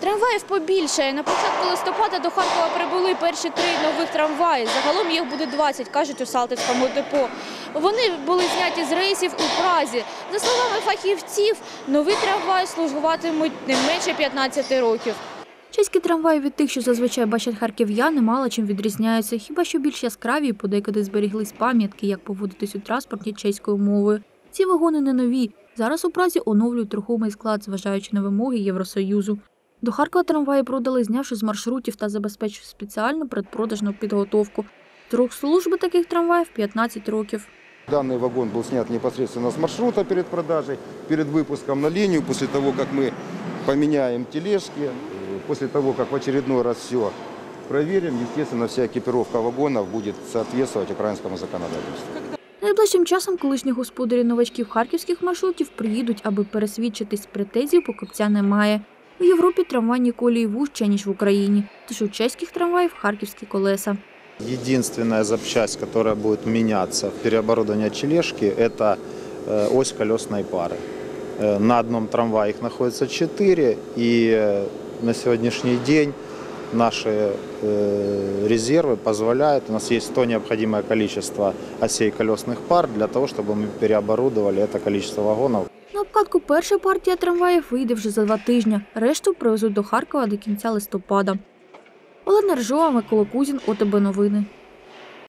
Трамваїв побільшає. На початку листопада до Харкова прибули перші три нових трамваї. Загалом їх буде 20, кажуть у Салтівському депо. Вони були зняті з рейсів у Празі. За словами фахівців, нові трамваї слугуватимуть не менше 15 років. Чеські трамваї від тих, що зазвичай бачать харків'яни, мало чим відрізняються, хіба що більш яскраві і подекуди зберіглись пам'ятки, як поводитись у транспорті чеською мовою. Ці вагони не нові. Зараз у Празі оновлюють рухомий склад, зважаючи на вимоги Євросоюзу. До Харкова трамваї продали, знявши з маршрутів та забезпечивши спеціальну предпродажну підготовку. Строк служби таких трамваїв 15 років. Данный вагон был снят непосредственно с маршрута перед продажей, перед выпуском на линию, после того, как мы поменяем тележки, э, после того, как в очередной раз все проверим, естественно, вся экипировка вагонов будет соответствовать украинскому законодательству. Найближчим часом колишні господарі новачків харківських маршрутів приїдуть, аби пересвідчитись, претензій покупця немає. У Європі трамвайні колії вужче, ніж в Україні, тож у чеських трамваїв харківські колеса. Единственная запчасть, которая будет меняться в переоборудовании тележки, это э, ось колесной пары. Э, На одном трамвае их находится 4, и э, на сегодняшний день наши э, резервы позволяют, у нас есть то необходимое количество осей колесных пар для того, чтобы мы переоборудовали это количество вагонов На обкатку перша партія трамваїв вийде вже за два тижні. Решту привезуть до Харкова до кінця листопада. Олена Ржова, Микола Кузін, ОТБ Новини.